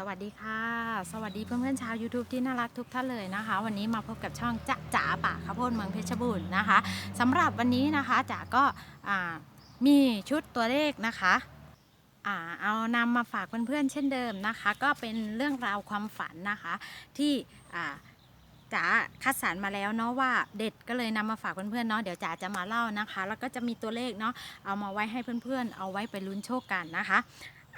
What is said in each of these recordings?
สวัสดีค่ะ สวัสดีเพื่อนๆชาว YouTube ที่น่ารักทุกท่านเลยนะคะ วันนี้มาพบกับช่องจะจ๋าป่าข้าวโพดเมืองเพชรบูรณ์นะคะสำหรับวันนี้นะคะจ๋าก็มีชุดตัวเลขนะคะเอานำมาฝากเพื่อนๆเช่นเดิมนะคะ ก็เป็นเรื่องราวความฝันนะคะ ที่อ่าจ๋าคัดสรรมาแล้วเนาะว่าเด็ดก็เลยนำมาฝากเพื่อนๆเนาะเดี๋ยวจ๋าจะมาเล่านะคะ แล้วก็จะมีตัวเลขเนาะเอามาไว้ให้เพื่อนๆ เอาไว้ไปลุ้นโชคกันนะคะ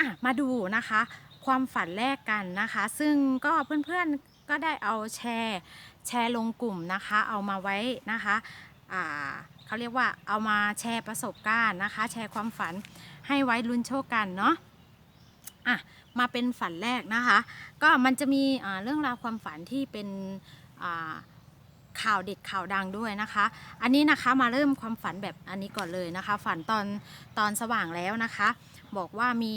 ะมาดูนะคะ ความฝันแรกกันนะคะ ซึ่งก็เพื่อนๆก็ได้เอาแชร์แชร์ลงกลุ่มนะคะ เอามาไว้นะคะเขาเรียกว่าเอามาแชร์ประสบการณ์นะคะ แชร์ความฝันให้ไว้ลุ้นโชคกันเนาะอะมาเป็นฝันแรกนะคะ ก็มันจะมีเรื่องราวความฝันที่เป็นข่าวเด็ดข่าวดังด้วยนะคะ อันนี้นะคะมาเริ่มความฝันแบบอันนี้ก่อนเลยนะคะ ฝันตอนตอนสว่างแล้วนะคะ บอกว่ามี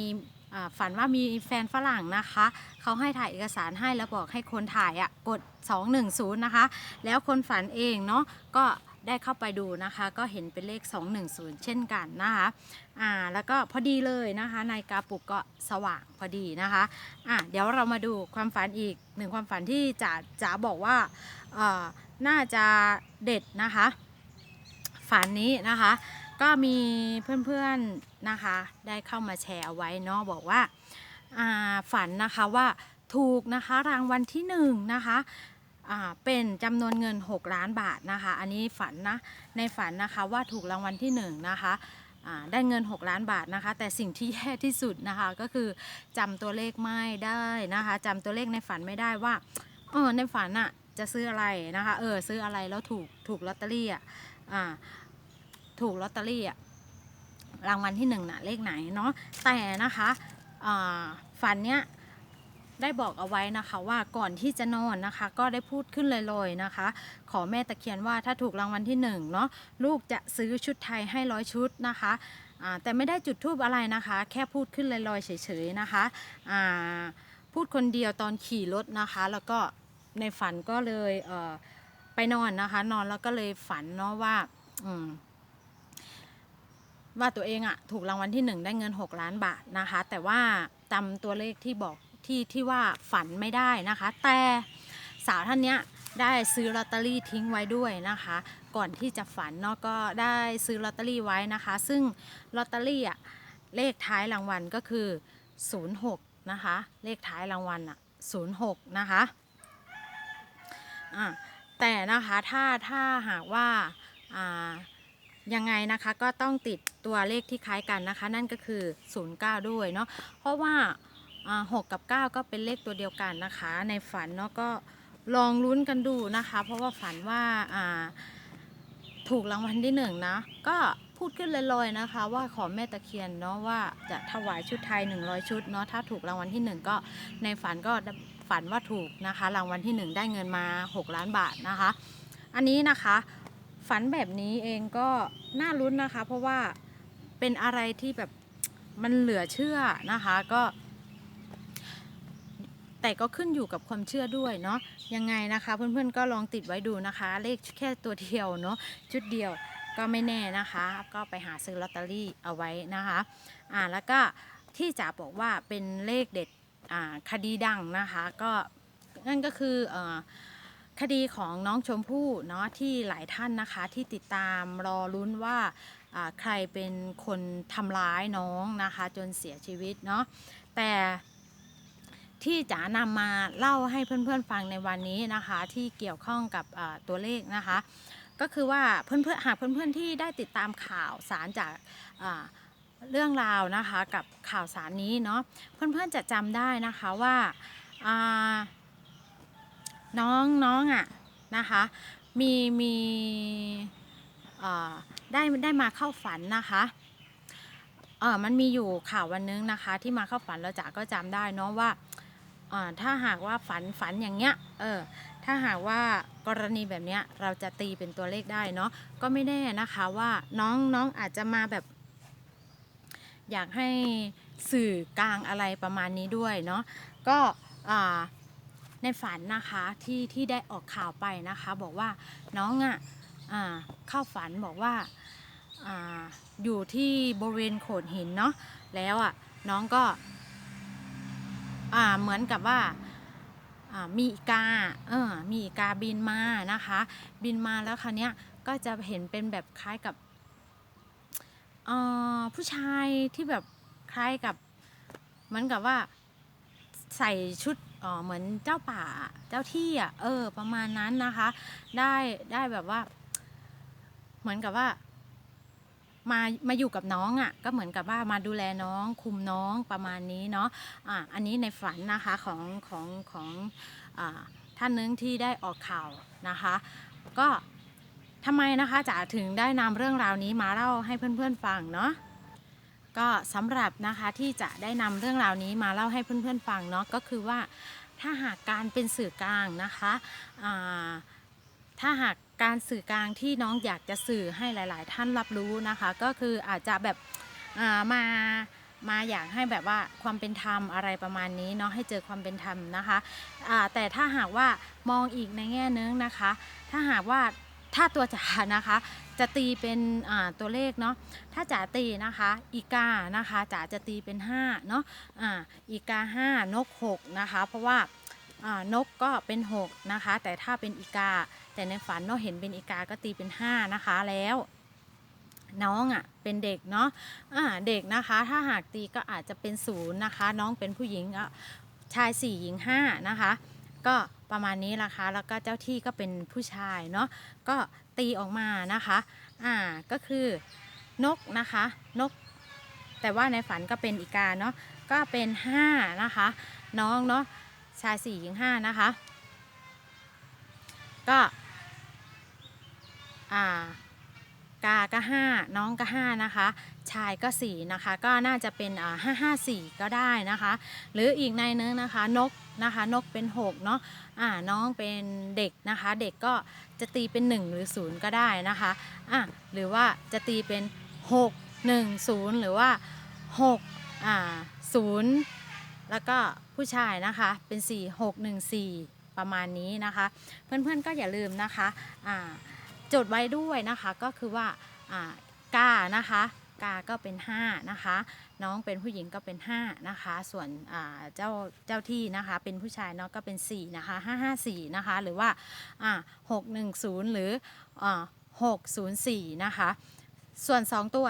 ฝันว่ามีแฟนฝรั่งนะคะ เขาให้ถ่ายเอกสารให้แล้วบอกให้คนถ่ายอะกด 210 นะคะ แล้วคนฝันเองเนาะก็ได้เข้าไปดูนะคะ ก็เห็นเป็นเลข 210 เช่นกันนะคะอ่าแล้วก็พอดีเลยนะคะในกาปุกก็สว่างพอดีนะคะอะเดี๋ยวเรามาดูความฝันอีกหนึ่งความฝันที่จ๋าจ๋าบอกว่าเอ่อน่าจะเด็ดนะคะ ฝันนี้นะคะ ก็มีเพื่อนๆนะคะ ได้เข้ามาแชร์เอาไว้เนาะบอกว่าาฝันนะคะว่าถูกนะคะรางวัลที่หนึ่งนะคะเป็นจำนวนเงิน 6 ล้านบาทนะคะ อันนี้ฝันนะในฝันนะคะว่าถูกรางวัลที่หนึ่งนะคะได้เงิน 6 ล้านบาทนะคะ แต่สิ่งที่แย่ที่สุดนะคะก็คือจำตัวเลขไม่ได้นะคะจำตัวเลขในฝันไม่ได้ว่าเออในฝันอะจะซื้ออะไรนะคะ เออซื้ออะไรแล้วถูกถูกลอตเตอรี่อะอ่า ถูกลอตเตอรี่อะรางวัลที่หนึ่งน่ะเลขไหนเนาะแต่นะคะฝันเนี้ยได้บอกเอาไว้นะคะว่าก่อนที่จะนอนนะคะ ก็ได้พูดขึ้นลอยๆนะคะ ขอแม่ตะเคียนว่าถ้าถูกรางวัลที่หนึ่งเนาะลูกจะซื้อชุดไทยให้ร้อยชุดนะคะแต่ไม่ได้จุดทูบอะไรนะคะ แค่พูดขึ้นลอยๆเฉยๆนะคะพูดคนเดียวตอนขี่รถนะคะ แล้วก็ในฝันก็เลยเไปนอนนะคะ นอนแล้วก็เลยฝันเนาะว่าอื ว่าตัวเองอะถูกรางวัลที่หนึ่งได้เงิน 6 ล้านบาทนะคะ แต่ว่าจำตัวเลขที่บอกที่ที่ว่าฝันไม่ได้นะคะ แต่สาวท่านเนี้ยได้ซื้อลอตเตอรี่ทิ้งไว้ด้วยนะคะ ก่อนที่จะฝันเนาะก็ได้ซื้อลอตเตอรี่ไว้นะคะ ซึ่งลอตเตอรี่อะเลขท้ายรางวัลก็คือ 06 นะคะ เลขท้ายรางวัลอะ06 นะคะอะแต่นะคะถ้าถ้าหากว่าอ่า ยังไงนะคะก็ต้องติดตัวเลขที่คล้ายกันนะคะ นั่นก็คือ 09 ด้วยเนาะเพราะว่า6กับ 9 ก็เป็นเลขตัวเดียวกันนะคะ ในฝันเนาะก็ลองลุ้นกันดูนะคะ เพราะว่าฝันว่าอ่าถูกรางวัลที่หนึ่งนะก็พูดขึ้นลอยๆนะคะ ว่าขอแม่ตะเคียนเนาะว่าจะถวายชุดไทย 100 ชุดเนาะถ้าถูกรางวัลที่หนึ่งก็ในฝันก็ฝันว่าถูกนะคะ รางวัลที่หนึ่งได้เงินมา 6 ล้านบาทนะคะ อันนี้นะคะ ฝันแบบนี้เองก็น่าลุ้นนะคะ เพราะว่าเป็นอะไรที่แบบมันเหลือเชื่อนะคะก็ แต่ก็ขึ้นอยู่กับความเชื่อด้วยเนาะยังไงนะคะ เพื่อนๆก็ลองติดไว้ดูนะคะ เลขแค่ตัวเดียวเนาะชุดเดียวก็ไม่แน่นะคะ ก็ไปหาซื้อลอตเตอรี่เอาไว้นะคะอ่าแล้วก็ที่จ๋าบอกว่าเป็นเลขเด็ดอ่าคดีดังนะคะ ก็นั่นก็คือเอ่อ คดีของน้องชมพู่เนาะที่หลายท่านนะคะที่ติดตามรอลุ้นว่าใครเป็นคนทำร้ายน้องนะคะจนเสียชีวิตเนาะแต่ที่จ๋านำมาเล่าให้เพื่อนๆฟังในวันนี้นะคะ ที่เกี่ยวข้องกับตัวเลขนะคะ ก็คือว่าเพื่อนๆหากเพื่อนๆที่ได้ติดตามข่าวสารจากเรื่องราวนะคะกับข่าวสารนี้เนาะเพื่อนๆจะจำได้นะคะว่า น้องน้องอะนะคะมีมีได้ได้มาเข้าฝันนะคะเออมันมีอยู่ข่าววันนึงนะคะ ที่มาเข้าฝันแล้วจ๋าก็จำได้เนาะว่าถ้าหากว่าฝันฝันอย่างเงี้ยเออถ้าหากว่ากรณีแบบเนี้ยเราจะตีเป็นตัวเลขได้เนาะก็ไม่แน่นะคะว่าน้องน้องอาจจะมาแบบ อยากให้สื่อกลางอะไรประมาณนี้ด้วยเนาะก็อ่า ในฝันนะคะที่ที่ได้ออกข่าวไปนะคะ บอกว่าน้องอะ่ะอ่าเข้าฝันบอกว่าออยู่ที่บริเวณโขดหินเนาะแล้วอะ่ะน้องก็เหมือนกับว่ามีอีกาเออมีอีกาบินมานะคะ บินมาแล้วคราวเนี้ยก็จะเห็นเป็นแบบคล้ายกับออผู้ชายที่แบบคล้ายกับเหมือนกับว่าใส่ชุด เอ่อเหมือนเจ้าป่าเจ้าที่อะเออ ประมาณนั้นนะคะ ได้ได้แบบว่า เหมือนกับว่า มามาอยู่กับน้องอะ่ะ ก็เหมือนกับว่ามาดูแลน้อง คุมน้องประมาณนี้เนาะอะอันนี้ในฝันนะคะของของของอาท่านนึงที่ได้ออกข่าวนะคะ ก็ทำไมนะคะจ๋าถึงได้นำเรื่องราวนี้มาเล่าให้เพื่อนๆฟังเนาะ ก็สำหรับนะคะที่จะได้นำเรื่องราวนี้มาเล่าให้เพื่อนๆฟังเนาะก็คือว่าถ้าหากการเป็นสื่อกลางนะคะถ้าหากการสื่อกลางที่น้องอยากจะสื่อให้หลาย ๆ ท่านรับรู้นะคะ ก็คืออาจจะแบบามามาอยากให้แบบว่าความเป็นธรรมอะไรประมาณนี้เนาะให้เจอความเป็นธรรมนะคะแต่ถ้าหากว่ามองอีกในแง่นึงนะคะ ถ้าหากว่า ถ้าตัวจ๋านะคะ จะตีเป็นตัวเลขเนาะถ้าจ๋าตีนะคะอีกานะคะจ๋าจะตีเป็น5เนาะอ่าอีกา5นก6นะคะ เพราะว่านกก็เป็น 6 นะคะ แต่ถ้าเป็นอีกา แต่ในฝันเนาะเห็นเป็นอีกาก็ตีเป็น 5 นะคะแล้วน้องอะ่ะเป็นเด็กเนาะอ่าเด็กนะคะถ้าหากตีก็อาจจะเป็นศูนย์นะคะ น้องเป็นผู้หญิงอะชาย4หญิง5นะคะ ก็ ประมาณนี้ละคะ แล้วก็เจ้าที่ก็เป็นผู้ชายเนาะก็ตีออกมานะคะอ่าก็คือนกนะคะนก แต่ว่าในฝันก็เป็นอีกาเนาะก็เป็น5นะคะน้องเนาะชาย4หญิง5นะคะก็อ่ากาก็ห้าน้องก็ห้านะคะ ชายก็สี่นะคะ ก็น่าจะเป็นอ่าห้าห้าสี่ก็ได้นะคะ หรืออีกในนึงนะคะนกนะคะ นกเป็นหกเนาะอ่าน้องเป็นเด็กนะคะ เด็กก็จะตีเป็นหนึ่งหรือศูนย์ก็ได้นะคะอะหรือว่าจะตีเป็นหกหนึ่งศูนย์หรือว่าหกอ่าศูนย์แล้วก็ผู้ชายนะคะเป็นสี่หกหนึ่งสี่ประมาณนี้นะคะ เพื่อนๆก็อย่าลืมนะคะอ่าจดไว้ด้วยนะคะก็คือว่าอ่ากานะคะ กาก็เป็น 5 นะคะ น้องเป็นผู้หญิงก็เป็น 5 นะคะ ส่วนเจ้าเจ้าที่นะคะเป็นผู้ชายเนาะก็เป็น 4 นะคะ 554 นะคะ หรือว่าอ่า610 หรือ 604 นะคะ ส่วน 2 ตัว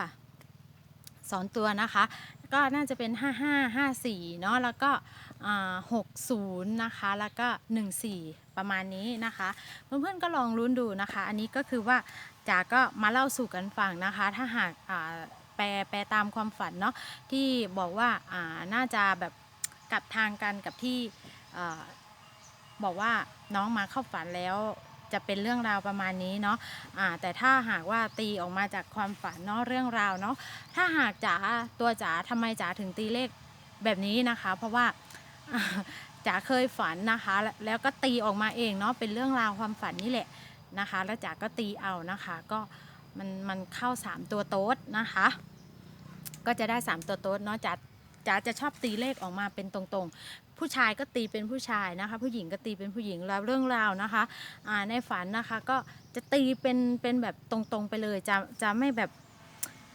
2 ตัวนะคะ ก็น่าจะเป็น 5554 เนาะแล้วก็ 60 นะคะ แล้วก็ 14 ประมาณนี้นะคะ เพื่อนๆก็ลองลุ้นดูนะคะ อันนี้ก็คือว่า จ๋าก็มาเล่าสู่กันฟังนะคะ ถ้าหากแปลแปลตามความฝันเนาะที่บอกว่าน่าจะแบบกลับทางกันกับที่บอกว่าน้องมาเข้าฝันแล้วจะเป็นเรื่องราวประมาณนี้เนาะแต่ถ้าหากว่าตีออกมาจากความฝันเนาะเรื่องราวเนาะ ถ้าหากจ๋าตัวจ๋าทำไมจ๋าถึงตีเลขแบบนี้นะคะ เพราะว่าจ๋าเคยฝันนะคะ แล้วก็ตีออกมาเองเนาะเป็นเรื่องราวความฝันนี่แหละ นะคะ แล้วจ๋าก็ตีเอานะคะ ก็มันมันเข้า 3 ตัวโต๊ดนะคะ ก็จะได้ 3 ตัวโต๊ดเนาะจ๋าจ๋าจะชอบตีเลขออกมาเป็นตรงๆ ผู้ชายก็ตีเป็นผู้ชายนะคะ ผู้หญิงก็ตีเป็นผู้หญิงแล้วเรื่องราวนะคะอ่าในฝันนะคะก็จะตีเป็นเป็นแบบตรงๆไปเลยจะจะไม่แบบ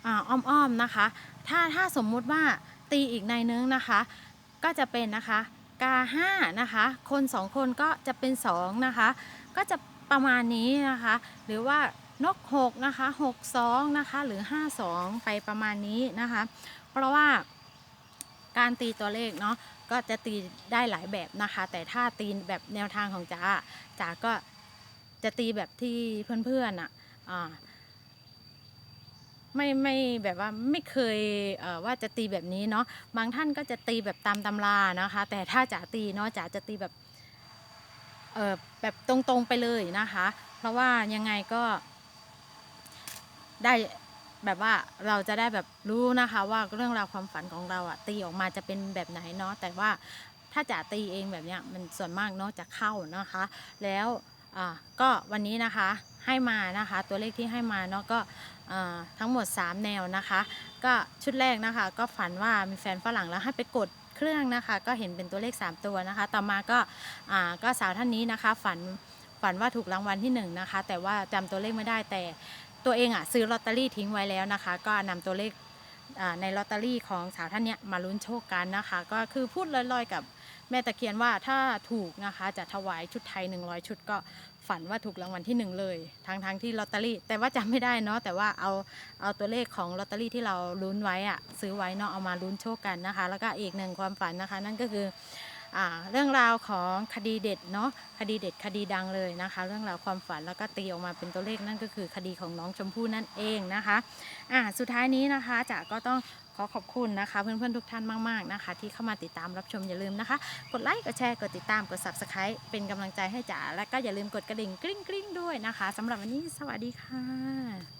อ่าอ้อมๆนะคะ ถ้าถ้าสมมุติว่าตีอีกในนึงนะคะ ก็จะเป็นนะคะกาห้านะคะ คนสองคนก็จะเป็นสองนะคะ ก็จะ ประมาณนี้นะคะ หรือว่านกหกนะคะหกสองนะคะหรือห้าสองไปประมาณนี้นะคะ เพราะว่าการตีตัวเลขเนาะก็จะตีได้หลายแบบนะคะ แต่ถ้าตีแบบแนวทางของจ๋าจ๋าก็จะตีแบบที่เพื่อนๆอะอ่าไม่ไม่แบบว่าไม่เคยเว่าจะตีแบบนี้เนาะบางท่านก็จะตีแบบตามตำรานะคะ แต่ถ้าจ๋าตีเนาะจ๋าจะตีแบบ แบบตรงๆไปเลยนะคะ เพราะว่ายังไงก็ ได้แบบว่าเราจะได้แบบรู้นะคะ ว่าเรื่องราวความฝันของเราอะตีออกมาจะเป็นแบบไหนเนาะแต่ว่าถ้าจ๋าตีเองแบบเนี้ยมันส่วนมากเนาะจะเข้านะคะ แล้วก็วันนี้นะคะให้มานะคะ ตัวเลขที่ให้มาเนาะก็ทั้งหมด 3 แนวนะคะ ก็ชุดแรกนะคะ ก็ฝันว่ามีแฟนฝรั่งแล้วให้ไปกด เครื่องนะคะ ก็เห็นเป็นตัวเลข 3 ตัวนะคะ ต่อมาก็อ่าก็สาวท่านนี้นะคะ ฝันฝันว่าถูกรางวัลที่1นงนะคะ แต่ว่าจำตัวเลขไม่ได้แต่ตัวเองอะซื้อลอตเตอรี่ทิ้งไว้แล้วนะคะ ก็นำตัวเลข ในลอตเตอรี่ของสาวท่านเนี้ยมาลุ้นโชคกันนะคะ ก็คือพูดลอยๆ กับแม่ตะเคียนว่าถ้าถูกนะคะจะถวายชุดไทย 100 ชุดก็ฝันว่าถูกรางวัลที่หนึ่งเลยทั้งทั้งๆที่ลอตเตอรี่ แต่ว่าจำไม่ได้เนาะแต่ว่าเอาเอาตัวเลขของลอตเตอรี่ที่เราลุ้นไว้อะซื้อไว้เนาะเอามาลุ้นโชคกันนะคะ แล้วก็อีกหนึ่งความฝันนะคะ นั่นก็คือ เรื่องราวของคดีเด็ดเนาะคดีเด็ดคดีดังเลยนะคะ เรื่องราวความฝันแล้วก็ตีออกมาเป็นตัวเลขนั่นก็คือคดีของน้องชมพู่นั่นเองนะคะอ่าสุดท้ายนี้นะคะจ๋าก็ต้องขอขอบคุณนะคะเพื่อนๆทุกท่านมากๆนะคะ ที่เข้ามาติดตามรับชมอย่าลืมนะคะ กดไลค์กดแชร์กดติดตามกด subscribe เป็นกำลังใจให้จ๋าและก็อย่าลืมกดกระดิ่งกริ๊งกริ๊งๆด้วยนะคะสำหรับวันนี้สวัสดีค่ะ